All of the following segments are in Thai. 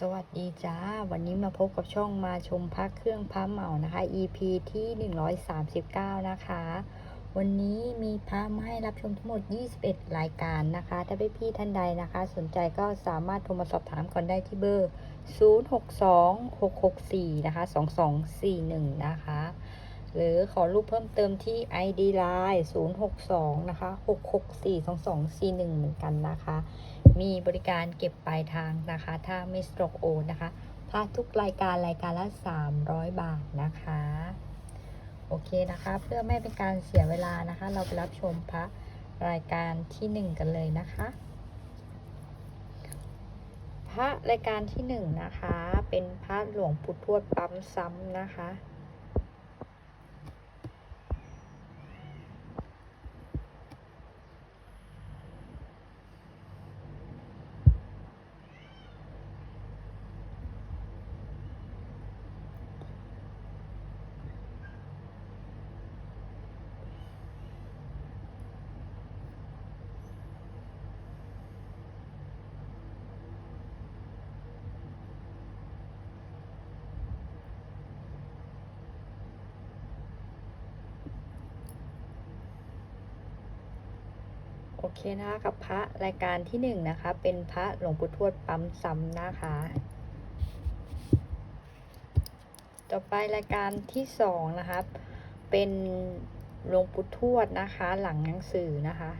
สวัสดีจ้า วันนี้มาพบกับช่องมาชมพักเครื่องพัมเหมานะคะ EP ที่ 139 นะคะ วันนี้มีพระมาให้รับชมทั้งหมด 21 รายการนะคะ ถ้าพี่ๆท่านใดนะคะ สนใจก็สามารถโทรมาสอบถามก่อนได้ที่เบอร์ 062664 นะคะ 2241 นะคะ หรือขอรูปเพิ่มเติมที่ ID Line 062 นะคะ 664 2241 เหมือนกันนะคะ มีบริการเก็บปลายทางนะคะ ถ้าไม่สตรกโอนนะคะพาทุกรายการรายการละ 300 บาทนะคะ โอเคนะคะ เพื่อไม่เป็นการเสียเวลานะคะ เราไปรับชมพระรายการที่ 1 กันเลยนะคะ พระรายการที่ 1 นะคะ เป็นพระหลวงปู่ทวดปั๊มซ้ำนะคะ โอเคนะคะกับพระรายการที่หนึ่งนะคะ เป็นพระหลวงปู่ทวดปั๊มซ้ำนะคะ ต่อไปรายการที่สองนะคะ เป็นหลวงปู่ทวดนะคะ หลังหนังสือนะคะ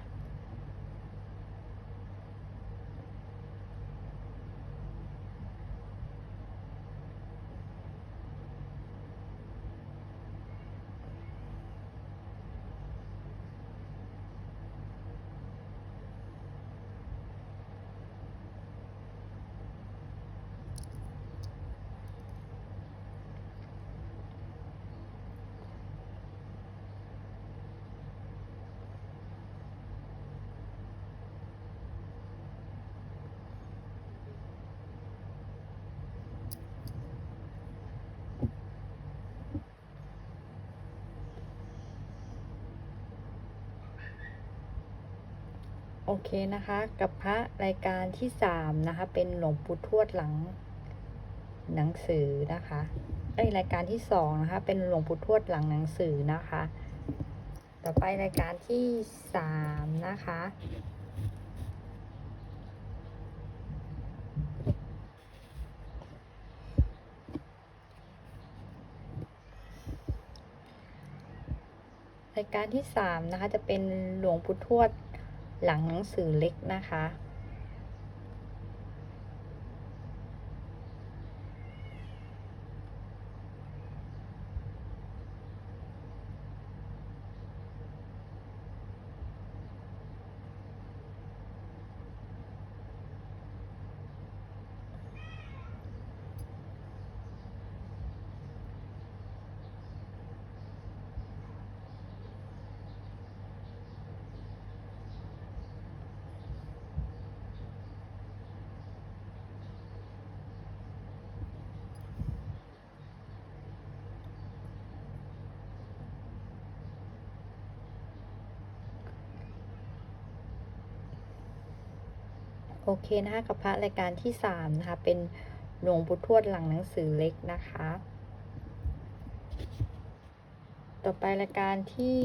อเคนะคะ กับพระรายการที่สามนะคะ เป็นหลวงปู่ทวดหลังหนังสือนะคะไอรายการที่สองนะคะ เป็นหลวงปู่ทวดหลังหนังสือนะคะ ต่อไปรายการที่สามนะคะ รายการที่สามนะคะ จะเป็นหลวงปู่ทวด หลังหนังสือเล็กนะคะ เคนะคะกับพระรายการที่สามนะคะ เป็นหลวงปู่ทวดหลังหนังสือเล็กนะคะ ต่อไปรายการที่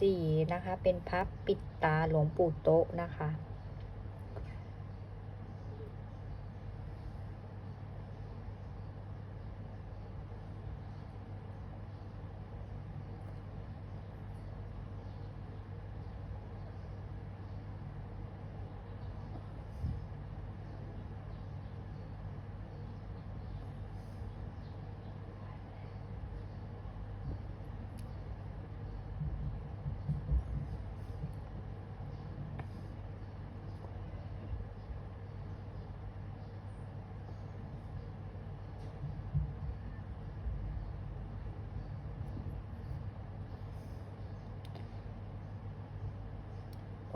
สี่นะคะ เป็นพระปิดตาหลวงปู่โต๊ะนะคะ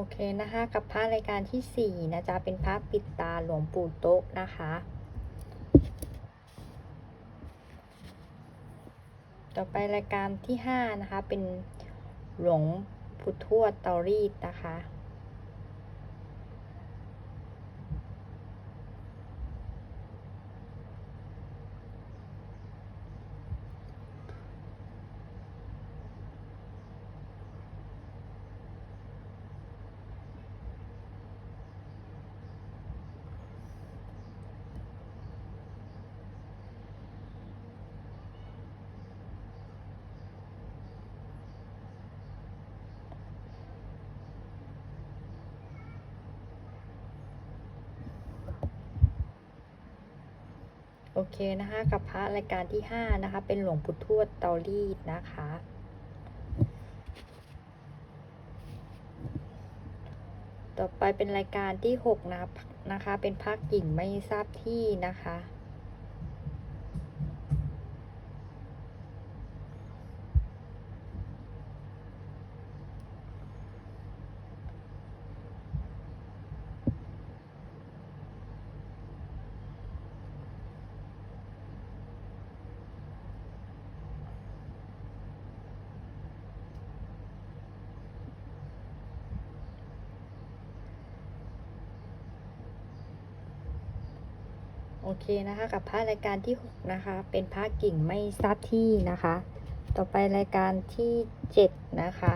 โอเคนะคะกับพระรายการที่สี่นะจ๊ะ เป็นพระปิดตาหลวงปู่โต๊ะนะคะ ต่อไปรายการที่ห้านะคะ เป็นหลวงปู่ทวดเตารีดนะคะ โอเคนะคะกับพระรายการที่ห้านะคะ เป็นหลวงปู่ทวดเตารีดนะคะ ต่อไปเป็นรายการที่หกนะคะนะคะ เป็นพระกิ่งไม่ทราบที่นะคะ โอเคนะคะ กับพระรายการที่ 6 นะคะ เป็นพระกิ่งไม่ทราบที่นะคะ ต่อไปรายการที่ 7 นะคะ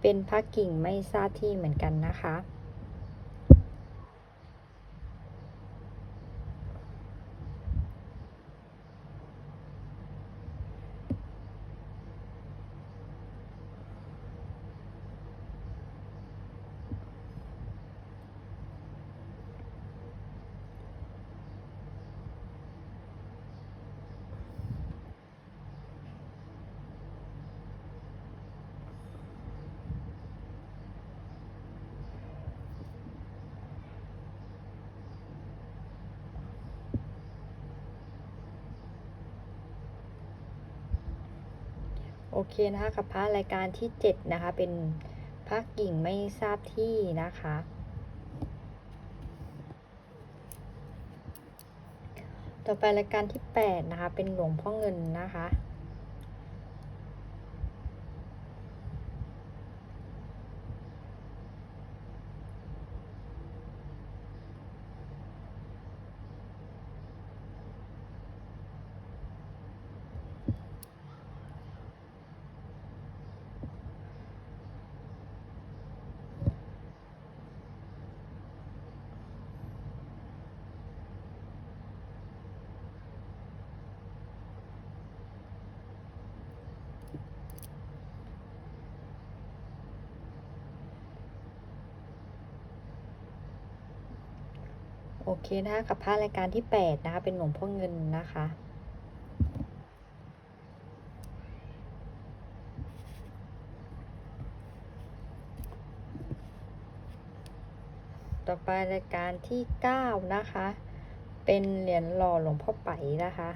เป็นพระกิ่งไม่ทราบที่เหมือนกันนะคะ อเคนะคะกับพระรายการที่ 7 นะคะ เป็นพระกิ่งไม่ทราบที่นะคะ ต่อไปรายการที่ 8 นะคะ เป็นหลวงพ่อเงินนะคะ โอเคนะคะกับภาครายการที่ 8 นะคะ เป็นหลวงพ่อเงินนะคะต่อไปรายการที่ 9 นะคะ เป็นเหรียญหล่อหลวงพ่อไปนะคะ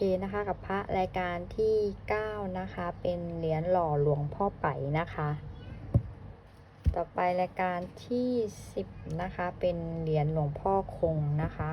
โอเคนะคะกับพระรายการที่ 9 นะคะ เป็นเหรียญหล่อหลวงพ่อไปนะคะ ต่อไปรายการที่ 10 นะคะ เป็นเหรียญหลวงพ่อคงนะคะ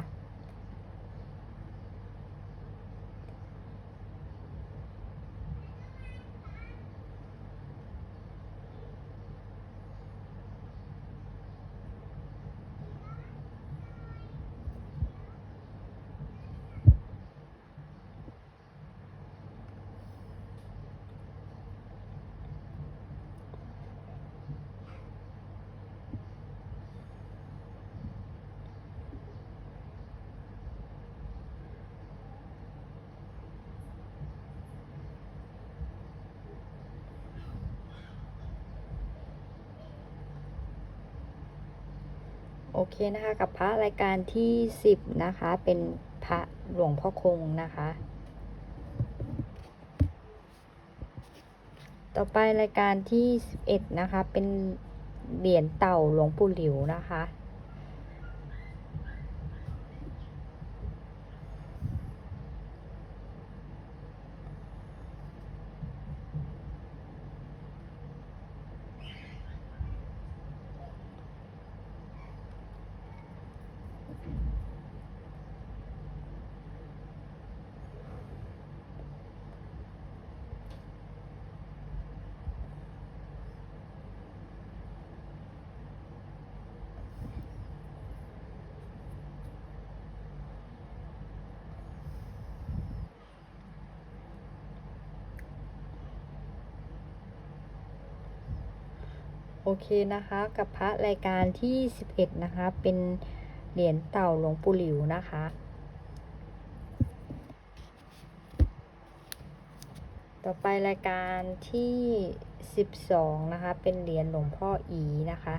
โอเคนะคะกับพระรายการที่ 10 นะคะ เป็นพระหลวงพ่อคงนะคะ ต่อไปรายการที่ 11 นะคะ เป็นเหรียญเต่าหลวงปู่หลิวนะคะ โอเคนะคะกับพระรายการที่ 11 นะคะ เป็นเหรียญเต่าหลวงปู่หลิวนะคะ ต่อไปรายการที่ 12 นะคะ เป็นเหรียญหลวงพ่ออีนะคะ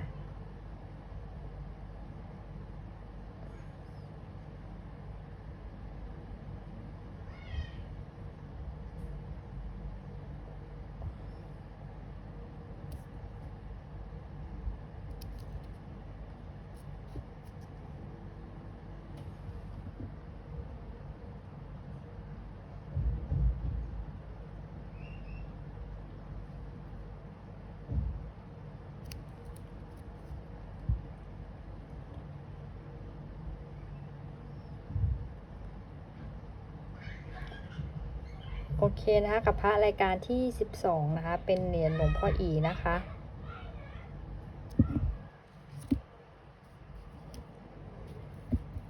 โอเคนะคะกับพระรายการที่ 12 นะคะ เป็นเหรียญหลวงพ่ออีนะคะ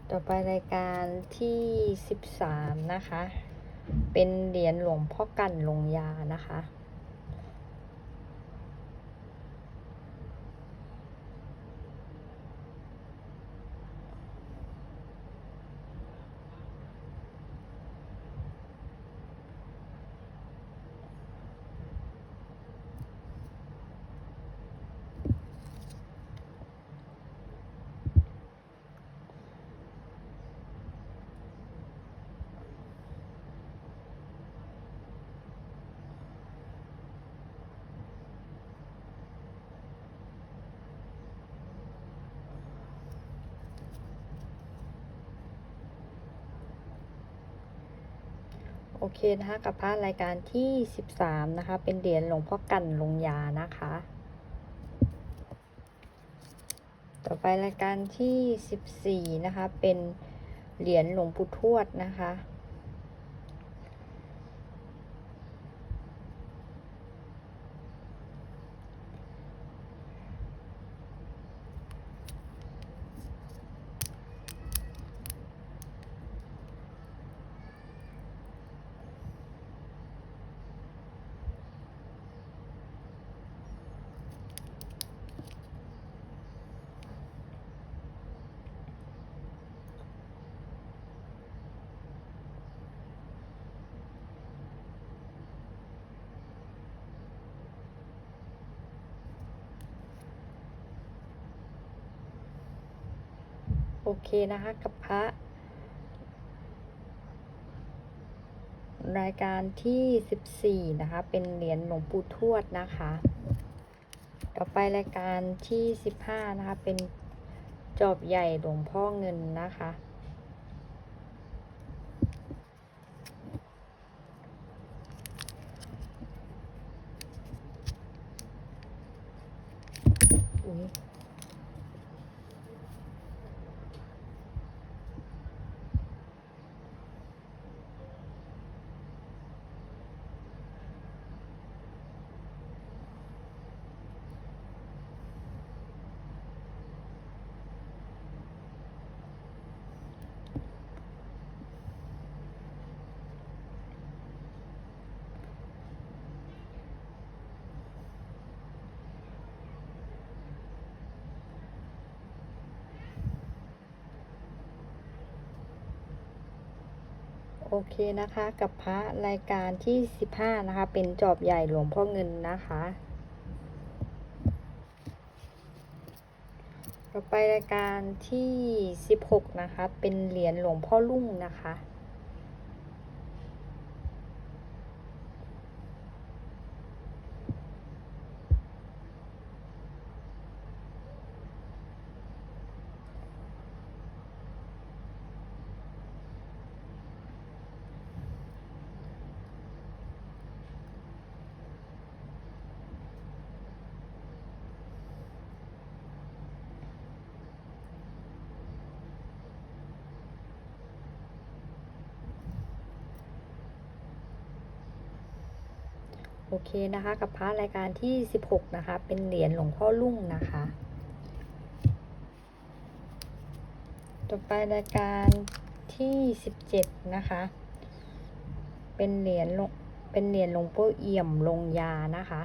ต่อไปรายการที่ 13 นะคะ เป็นเหรียญหลวงพ่อกันลงยานะคะ เคนะคะกับพระรายการที่ 13 นะคะ เป็นเหรียญหลวงพ่อกันลงยานะคะ ต่อไปรายการที่ 14 นะคะ เป็นเหรียญหลวงปู่ทวดนะคะ เคนะคะกับพระรายการที่ 14 นะคะ เป็นเหรียญหลวงปู่ทวดนะคะ ต่อไปรายการที่ 15 นะคะ เป็นจอบใหญ่หลวงพ่อเงินนะคะ อุ๊ย โอเคนะคะกับพระรายการที่ 15 นะคะ เป็นจอบใหญ่หลวงพ่อเงินนะคะ ต่อไปรายการที่ 16 นะคะ เป็นเหรียญหลวงพ่อลุ่งนะคะ โอเคนะคะกับพระรายการที่ 16 นะคะ เป็นเหรียญหลวงพ่อลุ่งนะคะ ต่อไปรายการที่ 17 นะคะ เป็นเหรียญลงเป็นเหรียญหลวงพ่อเอี่ยมลงยานะคะ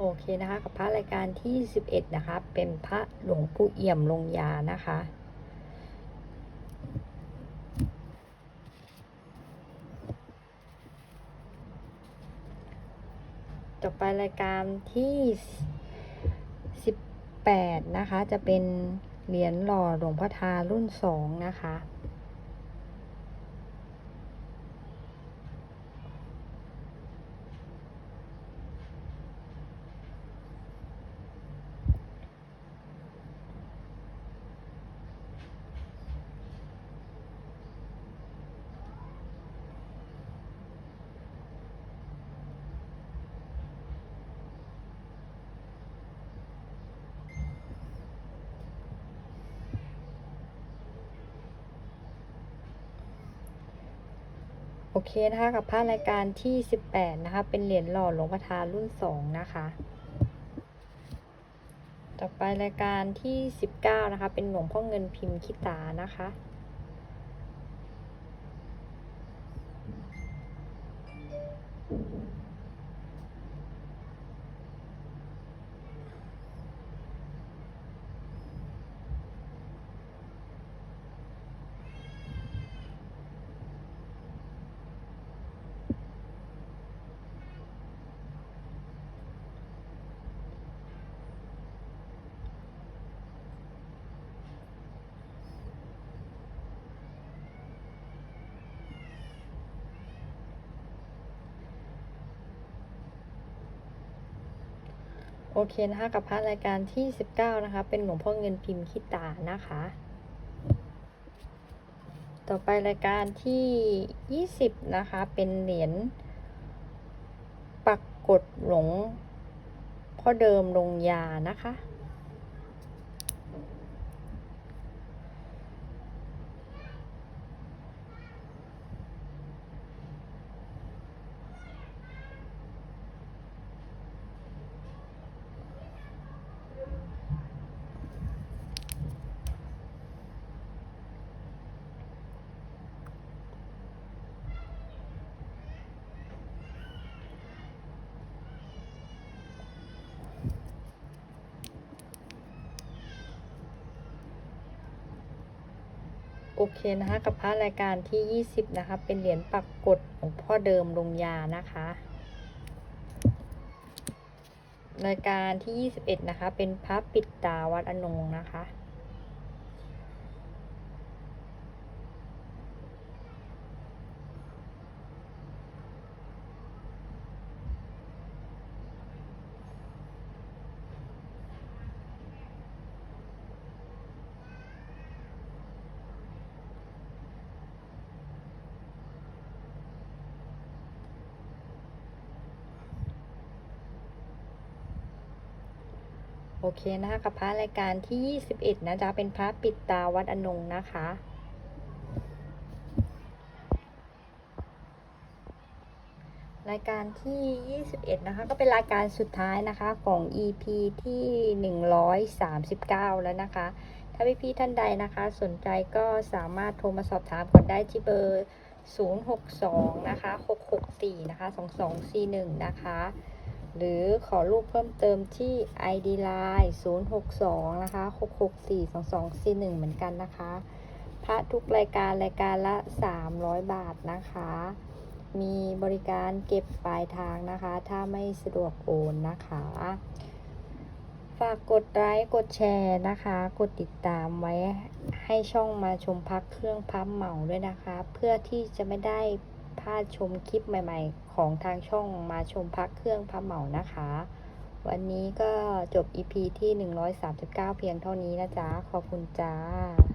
โอเคนะคะ กับพระรายการที่ 11 นะคะ เป็นพระหลวงปู่เอี่ยมลงยานะคะ ต่อไปรายการที่ 18 นะคะ จะเป็นเหรียญหล่อหลวงพ่อทารุ่น 2 นะคะ โอเคนะคะกับพระรายการที่ 18 นะคะ เป็นเหรียญหล่อหลวงพ่อทารุ่น 2 นะคะ ต่อไปรายการที่ 19 นะคะ เป็นหลวงพ่อเงินพิมพ์คิตานะคะ โอเคนะคะ กับพระรายการที่ 19 นะคะ เป็นหลวงพ่อเงินพิมพ์คิตานะคะ ต่อไปรายการที่ 20 นะคะ เป็นเหรียญปักกดหลวงพ่อเดิมลงยานะคะ โอเคนะคะ กับพระรายการที่ 20 นะคะ เป็นเหรียญปักกดของพ่อเดิมลงยานะคะ รายการที่ 21 นะคะ เป็นพระปิดตาวัดอนงนะคะ โอเคนะคะกับพระรายการที่ 21 นะจ๊ะ เป็นพระปิดตาวัดอนงนะคะ รายการที่ 21 นะคะ ก็เป็นรายการสุดท้ายนะคะของ EP ที่ 139 แล้วนะคะ ถ้าพี่ๆท่านใดนะคะ สนใจก็สามารถโทรมาสอบถามกันได้ที่เบอร์ 062 นะคะ 664 นะคะ 2241 นะคะ หรือขอรูปเพิ่มเติมที่ ID Line 062 นะคะ 664 2241 เหมือนกันนะคะ พระทุกรายการรายการละ 300 บาทนะคะ มีบริการเก็บปลายทางนะคะ ถ้าไม่สะดวกโอนนะคะ ฝากกดไลค์กดแชร์นะคะ กดติดตามไว้ให้ช่องมาชมพักเครื่องพับเหมาด้วยนะคะ เพื่อที่จะไม่ได้ พลาดชมคลิปใหม่ ๆ ของทางช่องมาชมพักเครื่องพับเหมานะคะ วันนี้ก็จบ EP ที่ 139 เพียงเท่านี้นะจ๊ะ ขอบคุณจ้า